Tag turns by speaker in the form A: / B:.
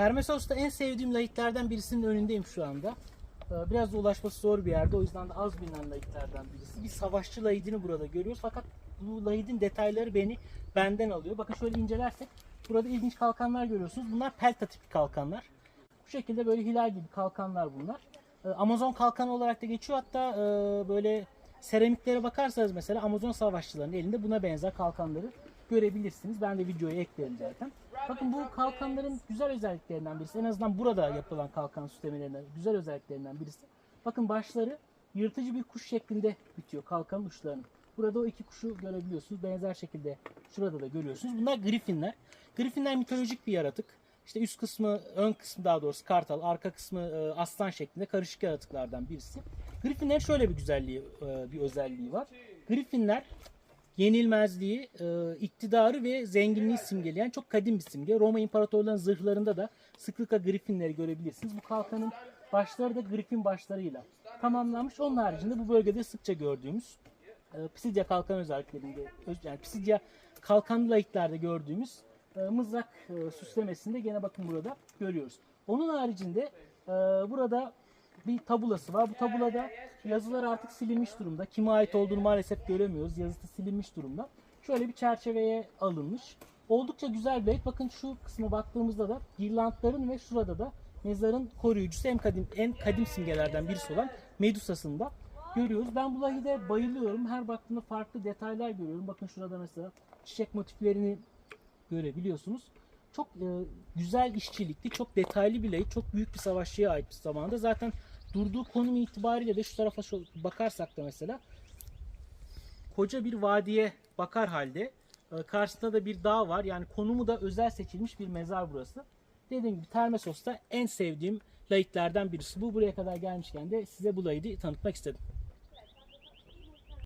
A: Termesos'ta en sevdiğim layıklardan birisinin önündeyim şu anda. Ee, Biraz da ulaşması zor bir yerde. O yüzden de az bilinen layıklardan birisi. Bir savaşçı layıdını burada görüyoruz. Fakat bu layıdın detayları beni benden alıyor. Bakın şöyle incelersek burada ilginç kalkanlar görüyorsunuz. Bunlar pelta tipi kalkanlar. Bu şekilde böyle hilal gibi kalkanlar bunlar. Ee, Amazon kalkanı olarak da geçiyor. Hatta e, böyle seramiklere bakarsanız mesela Amazon savaşçılarının elinde buna benzer kalkanları görebilirsiniz. Ben de videoya eklerim zaten. Bakın bu kalkanların güzel özelliklerinden birisi. En azından burada yapılan kalkan süslemelerinden güzel özelliklerinden birisi. Bakın başları yırtıcı bir kuş şeklinde bitiyor kalkanın uçlarını. Burada o iki kuşu görebiliyorsunuz. Benzer şekilde şurada da görüyorsunuz. Bunlar griffinler. Griffinler mitolojik bir yaratık. İşte üst kısmı, ön kısmı daha doğrusu kartal, arka kısmı e, aslan şeklinde karışık yaratıklardan birisi. Griffinlerin şöyle bir güzelliği, e, bir özelliği var. Griffinler yenilmezliği, e, iktidarı ve zenginliği simgeleyen çok kadim bir simge. Roma İmparatorluğu'nun zırhlarında da sıklıkla griffinleri görebilirsiniz. Bu kalkanın başları da griffin başlarıyla tamamlanmış. Onun haricinde bu bölgede sıkça gördüğümüz e, Pisidia kalkan özelliklerinde, öz- yani Pisidia kalkanlı layıklarda gördüğümüz e, mızrak e, süslemesinde gene bakın burada görüyoruz. Onun haricinde burada bir tabulası var. Bu tabulada yazılar artık silinmiş durumda. Kime ait olduğunu maalesef göremiyoruz. Yazısı silinmiş durumda. Şöyle bir çerçeveye alınmış. Oldukça güzel bir. Bakın şu kısma baktığımızda da girlantların ve şurada da mezarın koruyucusu en kadim en kadim simgelerden birisi olan Medusa'sını da görüyoruz. Ben bu layıda bayılıyorum. Her baktığımda farklı detaylar görüyorum. Bakın şurada mesela çiçek motiflerini görebiliyorsunuz. Çok e, güzel işçilikli, çok detaylı bir layık, çok büyük bir savaşçıya ait bir zamanda. Zaten durduğu konum itibariyle de şu tarafa bakarsak da mesela koca bir vadiye bakar halde e, karşısında da bir dağ var. Yani konumu da özel seçilmiş bir mezar burası. Dediğim gibi Termesos'ta en sevdiğim layıklardan birisi. Bu buraya kadar gelmişken de size bu layığı tanıtmak istedim.